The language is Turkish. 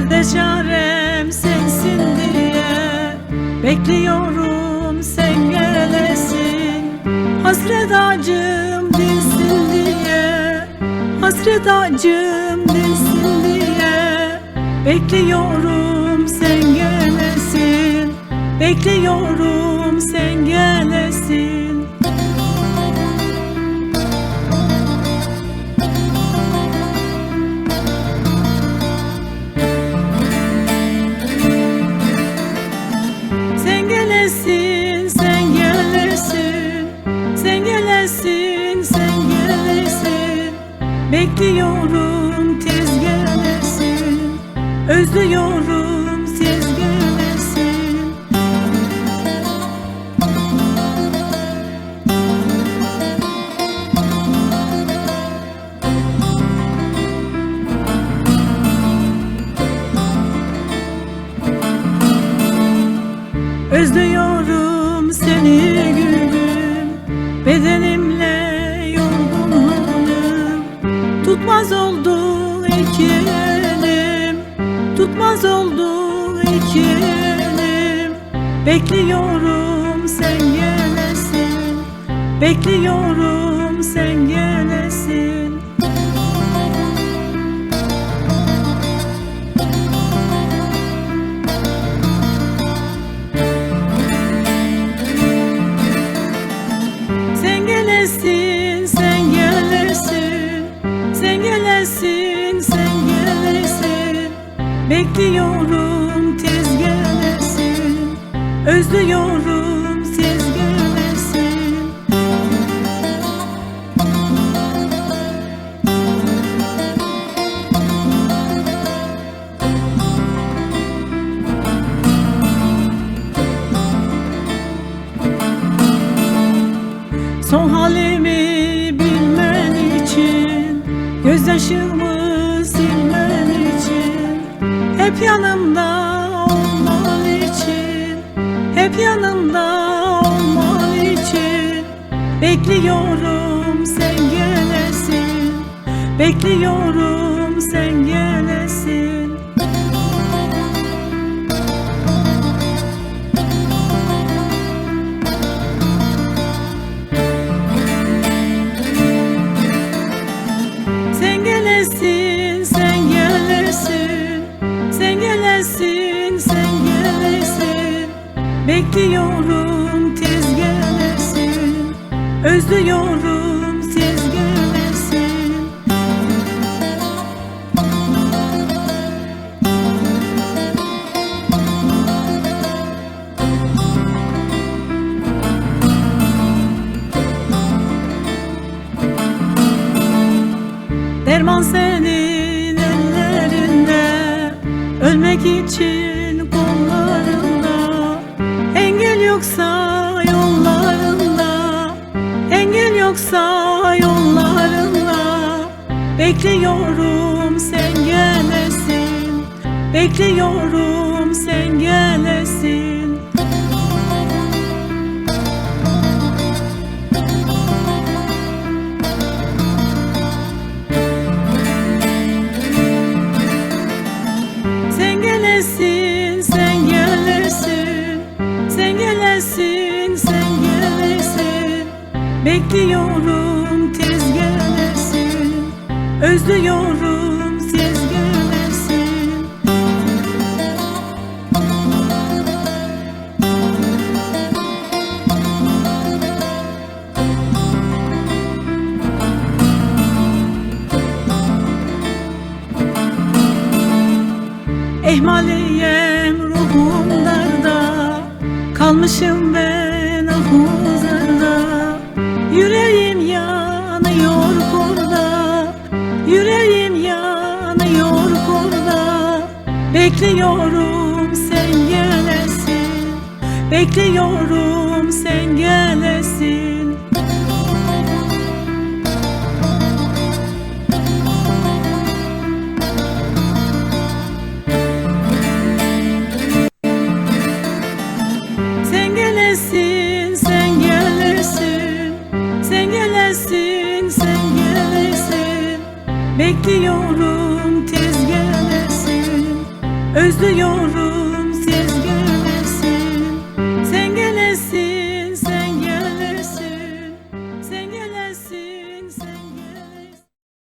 Derde çarem sensin diye Bekliyorum sen gelesin. Hasret acım dinsin diye Hasret acım dinsin diye Bekliyorum sen gelesin. Bekliyorum Bekliyorum tez gelesin Özlüyorum Tutmaz oldu iki Bekliyorum sen gelesin. Bekliyorum sen gelesin Bekliyorum tez gelesin Özlüyorum tez gelesin Son halimi bilmen için Gözyaşımı Hep yanımda olman için Hep yanımda olman için. Bekliyorum sen gelesin Bekliyorum sen gelesin Sen gelesin, sen gelesin Bekliyorum tez gelesin Özlüyorum tez gelesin Derman senin ellerinde Ölmek için kollarında Yoksa yollarında Engel yoksa yollarında. Bekliyorum sen gelesin Bekliyorum sen gelesin. Sen gelesin, sen gelesin Bekliyorum tez gelesin Özlüyorum tez gelesin Ehmaliyem ruhum darda Kalmışım Bekliyorum sen gelesin. Bekliyorum sen gelesin. Sen gelesin, sen gelesin. Sen gelesin, sen gelesin. Bekliyorum Özlüyorum